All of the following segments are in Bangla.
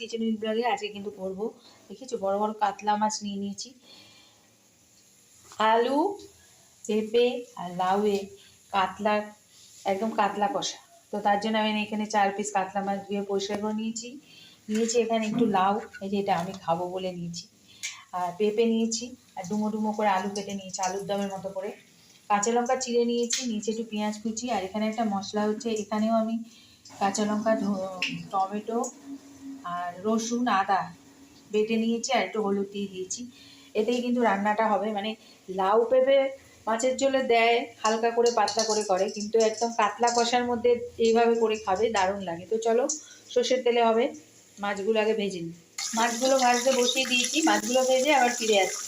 কিচেন ব্লগে আজকে কিন্তু করব। দেখেছ? বড় বড় কাতলা মাছ নিয়ে নিয়েছি। আলু, পেঁপে আর লাউয়ে কাতলা, একদম কাতলা কষা। তো তার জন্য আমি এখানে চার পিস কাতলা মাছ ধুয়ে পরিষ্কার করে নিয়েছি। নিয়েছি এখানে একটু লাউ, এই যে এটা আমি খাব বলে নিয়েছি। আর পেঁপে নিয়েছি, আর ডুমো ডুমো করে আলু কেটে নিয়েছি, আলুর দমের মতো করে। কাঁচা লঙ্কা চিড়ে নিয়েছি, নিচে একটু পেঁয়াজ কুচি, আর এখানে একটা মশলা হচ্ছে, এখানেও আমি কাঁচা লঙ্কা টমেটো আর রসুন, আদা বেটে নিয়েছি আর একটু হলুদ দিয়ে দিয়েছি। এতেই কিন্তু রান্নাটা হবে মানে লাউ পেঁপে মাছের ঝোলে দেয়, হালকা করে পাতলা করে করে, কিন্তু একদম কাতলা কষার মধ্যে এইভাবে করে খাবে, দারুণ লাগে। তো চলো, সর্ষের তেলে হবে, মাছগুলো আগে ভেজে নিই। মাছগুলো ভাজতে বসিয়ে দিয়েছি, মাছগুলো ভেজে আবার ফিরে আসি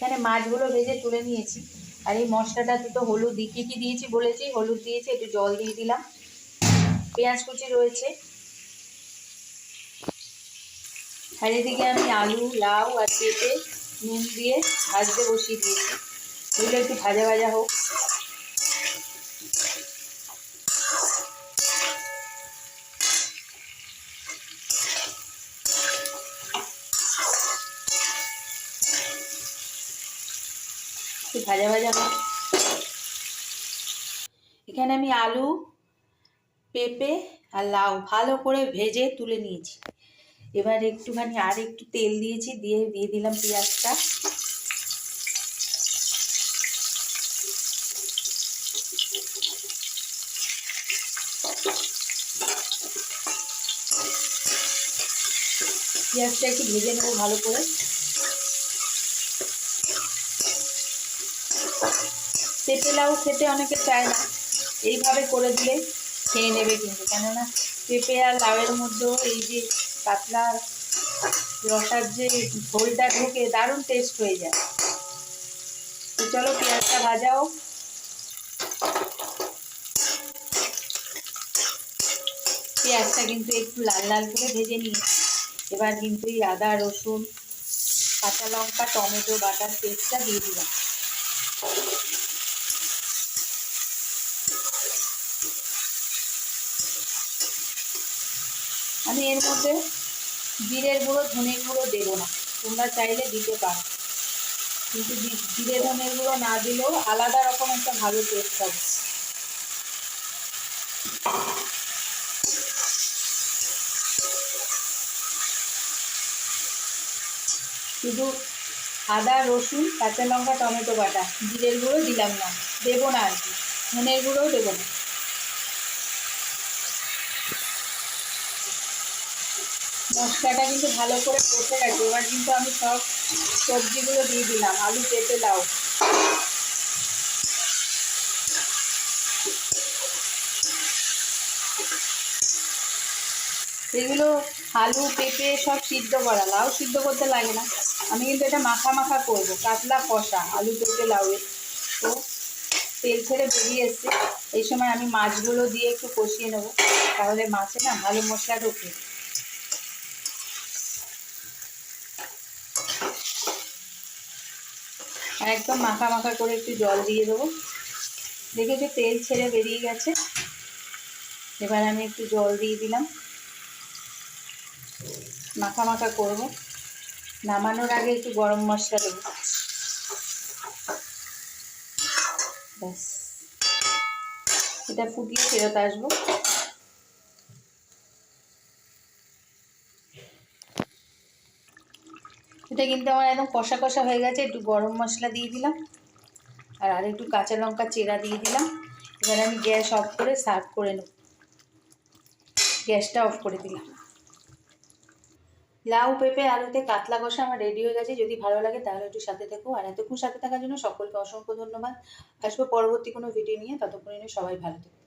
এখানে মাছগুলো ভেজে তুলে নিয়েছি। আর এই মশলাটা দুটো হলুদ দিয়ে, কী কী দিয়েছি বলেছি? হলুদ দিয়েছি, একটু জল দিয়ে দিলাম। পেঁয়াজ কুচি রয়েছে। আর এদিকে আমি আলু, লাউ আর পেঁপে, নুন দিয়ে ভাজতে বসিয়ে দিয়েছি। এগুলো একটু ভাজা ভাজা হোক। একটু ভাজা ভাজা এখানে আমি আলু, পেঁপে আর লাউ ভালো করে ভেজে তুলে নিয়েছি। এবার একটুখানি আর একটু তেল দিয়েছি, দিয়ে দিয়ে দিলাম পেঁয়াজটা। পেঁয়াজটা একটু ভেজে নেব ভালো করে। পেঁপে লাউ খেতে অনেকে চায় না। এইভাবে করে দিলে খেয়ে নেবে কিন্তু। কেননা পেঁপে আর লাউয়ের মধ্যেও এই যে পাতলা রসার যে ঝোলটা ঢুকে, দারুণ টেস্ট হয়ে যায়। তো চলো পেঁয়াজটা ভাজাও পেঁয়াজটা কিন্তু একটু লাল লাল করে ভেজে নিয়ে এবার কিন্তু এই আদা, রসুন, কাঁচা লঙ্কা, টমেটো, বাটার পেস্টটা দিয়ে দিলাম। আমি এর মধ্যে জিরের গুঁড়ো, ধনের গুঁড়ো দেবো না। তোমরা চাইলে দিতে পারো। কিন্তু জিরে, ধনের গুঁড়ো না দিলেও আলাদা রকম একটা ভালো টেস্ট হবে শুধু আদা, রসুন, কাঁচা লঙ্কা, টমেটো বাটা, জিরের গুঁড়ো দিলাম না। দেবো না আর কি। ধনের গুঁড়োও দেবো না। মশলাটা কিন্তু ভালো করে কষে গেছে। এবার কিন্তু আমি সব সবজিগুলো দিয়ে দিলাম। আলু পেঁপে লাউ। এগুলো আলু, পেঁপে সব সিদ্ধ করা। লাউ সিদ্ধ করতে লাগে না। আমি কিন্তু এটা মাখা মাখা করব। কাতলা কষা, আলু, পেঁপে, লাউয়ে। তো তেল ছেড়ে বেরিয়ে এসছে। এই সময় আমি মাছগুলো দিয়ে একটু কষিয়ে নেব। তাহলে মাছে না ভালো মশলা ঢোকে। একদম মাখা মাখা করে একটু জল দিয়ে দেবো। দেখেছ তেল ছেড়ে বেরিয়ে গেছে। এবার আমি একটু জল দিয়ে দিলাম। মাখা মাখা করব। নামানোর আগে একটু গরম মশলা দেবো। ব্যাস। এটা ফুটিয়ে ফেরত আসব। এটা কিন্তু আমার একদম কষা কষা হয়ে গেছে, একটু গরম মশলা দিয়ে দিলাম, আর আর একটু কাঁচা লঙ্কা চেরা দিয়ে দিলাম। এবার আমি গ্যাস অফ করে সার্ভ করে নেব। গ্যাসটা অফ করে দিলাম। লাউ, পেঁপে, আলুতে কাতলা কষা আমার রেডি হয়ে গেছে। যদি ভালো লাগে তাহলে একটু সাথে থেকো। আর এতক্ষণ সাথে থাকার জন্য সকলকে অসংখ্য ধন্যবাদ। আসব পরবর্তী কোনো ভিডিও নিয়ে। ততক্ষণ সবাই ভালো থেকো।